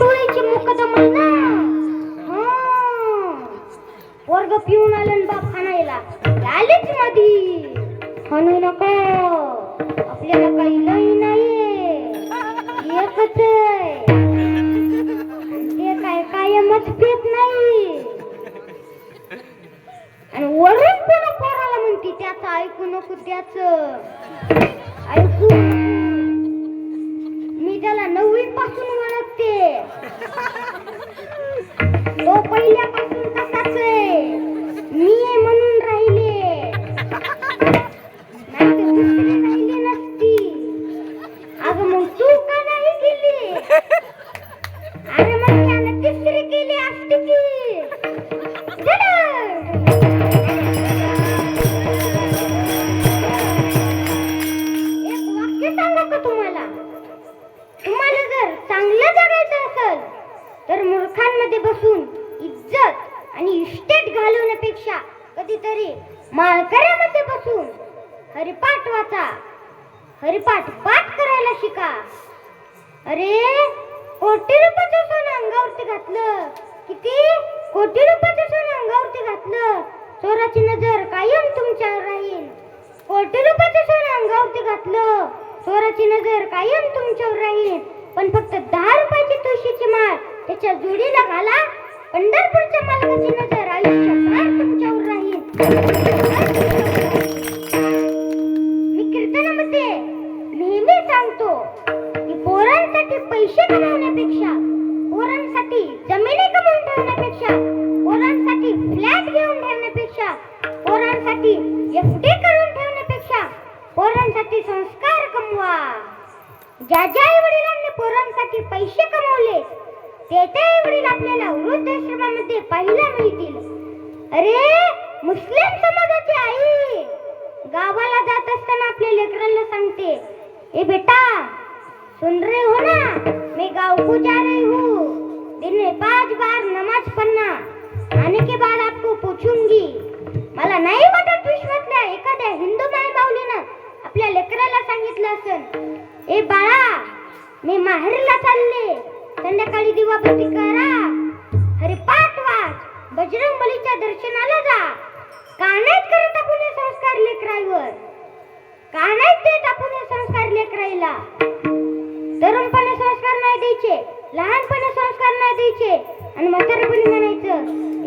मुकदमा ना? वर्ग पिऊन आलं बाप खाणायला आलेच मधी. हाणू नको. आपल्याला काही लई नाही एकच ते काय कायमच पेत नाही. आणि वरून पुन्हा पोराला म्हणते त्याच ऐकू नको त्याच. ऐकू तर मूर्खांमध्ये बसून इज्जत आणि इस्टेट घालवण्यापेक्षा कधीतरी माळकऱ्यामध्ये बसून हरिपाठ वाचा हरिपाठ पाठ करायला शिका अरे कोटी रुपयाचं सोनं अंगावरती घातलं. किती? कोटी रुपयाचं सोनं? अंगावरती घातलं. चोराची नजर कायम तुमच्यावर राहील. कोटी रुपयाचं सोनं अंगावरती घातलं. चोराची नजर कायम तुमच्यावर राहील. पण फक्त दहा रुपयाची तुळशीची माळ त्याच्या जोडीला घाला. पंढरपूरच्या मालकाची नजर आयुष्यभर तुमच्यावर राहील. मी कीर्तनामध्ये नेहमी सांगतो की पोरांसाठी पैसे कमावण्यापेक्षा पोरांसाठी फ्लॅट घेऊन ठेवण्यापेक्षा पोरांसाठी एफडी करून ठेवण्यापेक्षा पोरांसाठी संस्कार कमवा. ज्या ज्या वडिलांनी पोरांसाठी पैसे कमवले ते ते वडील आपल्याला वृद्धाश्रमामध्ये पाहायला मिळतील. अरे मुस्लिम समाजाची आई गावाला जात असताना आपल्या लेकरांना सांगते ए बेटा सुन रहे हो ना मैं गांव को जा रही हूँ. दिन में पांच बार नमाज पढ़ना. आपल्या लेकराला सांगितलं असेल. ए बाळा मी माहेरला चालले. संध्याकाळी दिवाबत्ती करा. हरिपाठ वाच. बजरंग बलीच्या दर्शनाला जा. का नाहीत करत आपण हे संस्कार लेकराईवर? का नाहीत देत आपण हे संस्कार लेकराईला? तरुणपणे संस्कार नाही द्यायचे लहानपणे संस्कार नाही द्यायचे. आणि म्हातारपणी म्हणायचं